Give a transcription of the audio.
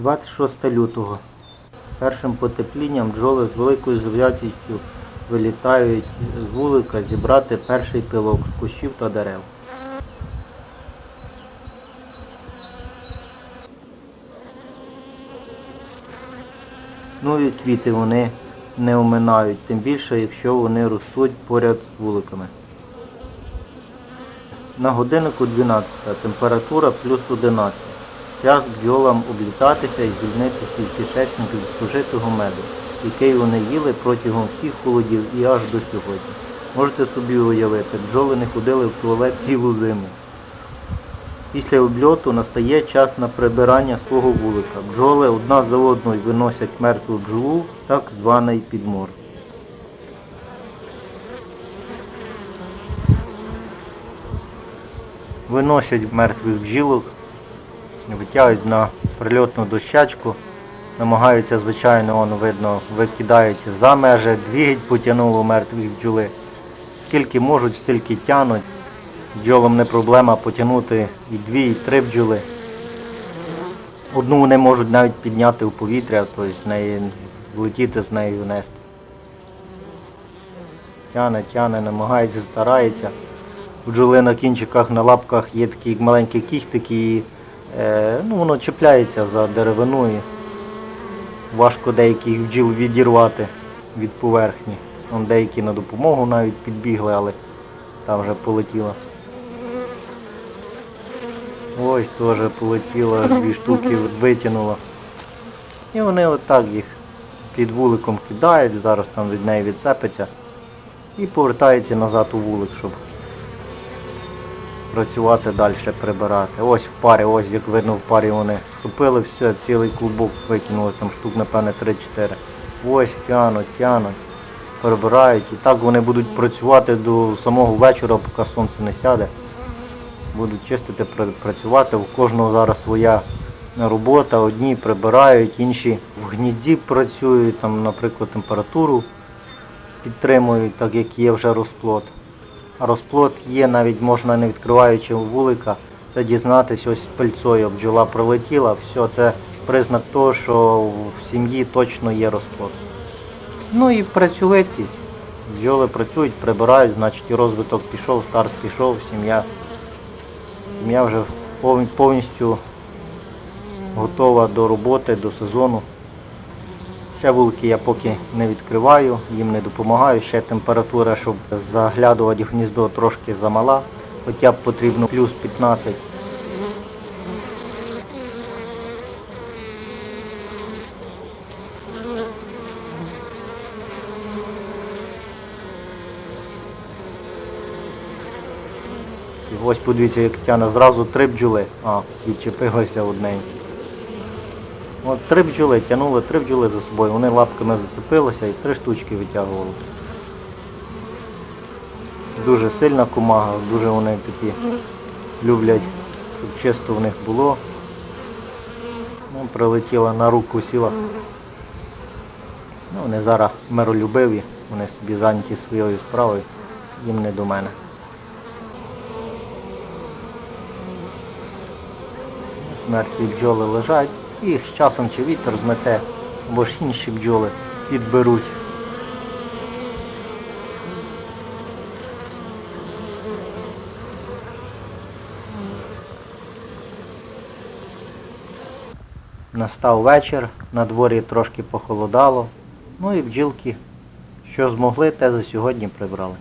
26 лютого. Першим потеплінням бджоли з великою завзятістю вилітають з вулика зібрати перший пилок з кущів та дерев. Ну і квіти вони не оминають, тим більше, якщо вони ростуть поряд з вуликами. На годиннику 12, температура плюс 11. Час бджолам облітатися і звільнити свій кишечник від спожитого меду, який вони їли протягом всіх холодів і аж до сьогодні. Можете собі уявити, бджоли не ходили в туалет цілу зиму. Після обльоту настає час на прибирання свого вулика. Бджоли одна за одною виносять мертву бджолу, так званий підмор. Виносять мертвих бджілок, витягують на прильотну дощачку, намагаються, звичайно, воно видно, викидаються за межі, двігать потягнуло мертвих бджоли. Скільки можуть, стільки тянуть. Бджолам не проблема потягнути і дві, і три бджоли. Одну вони можуть навіть підняти у повітря, тобто неї влетіти з нею внести. Тяне, тяне, намагається, старається. У бджоли на кінчиках, на лапках є такі маленькі кіхтики, ну, воно чіпляється за деревину і важко деяких бджіл відірвати від поверхні. Вон деякі на допомогу навіть підбігли, але там вже полетіло. Ось теж полетіло, дві штуки витягнуло. І вони отак їх під вуликом кидають, зараз там від неї відцепиться і повертається назад у вулик, щоб працювати далі, прибирати. Ось в парі, ось як видно в парі вони вступили, все, цілий клубок викинули, там штук, напевне, 3-4. Ось тянуть, тянуть, прибирають. І так вони будуть працювати до самого вечора, поки сонце не сяде. Будуть чистити, працювати. У кожного зараз своя робота. Одні прибирають, інші в гнізді працюють, там, наприклад, температуру підтримують, так як є вже розплод. Розплод є, навіть можна не відкриваючи вулика, це дізнатись ось пильцою бджола пролетіла, все, це признак того, що в сім'ї точно є розплод. Ну і працьовитість. Бджоли працюють, прибирають, значить розвиток пішов, старт пішов, сім'я. Сім'я вже повністю готова до роботи, до сезону. Ще вулики я поки не відкриваю, їм не допомагаю. Ще температура, щоб заглядувати в гніздо трошки замала, хоча б потрібно плюс 15. І ось подивіться, як тяне зразу три бджоли. А, відчепилося одненьке. От три бджоли тягнули, три бджоли за собою, вони лапками зацепилися і три штучки витягували. Дуже сильна комага, дуже вони такі люблять, щоб чисто в них було. Ну, прилетіла на руку сіла. Ну, вони зараз миролюбиві, вони собі зайняті своєю справою, їм не до мене. Мертві бджоли лежать, їх з часом чи вітер змете, або ж інші бджоли підберуть. Настав вечір, на дворі трошки похолодало, ну і бджілки, що змогли, те за сьогодні прибрали.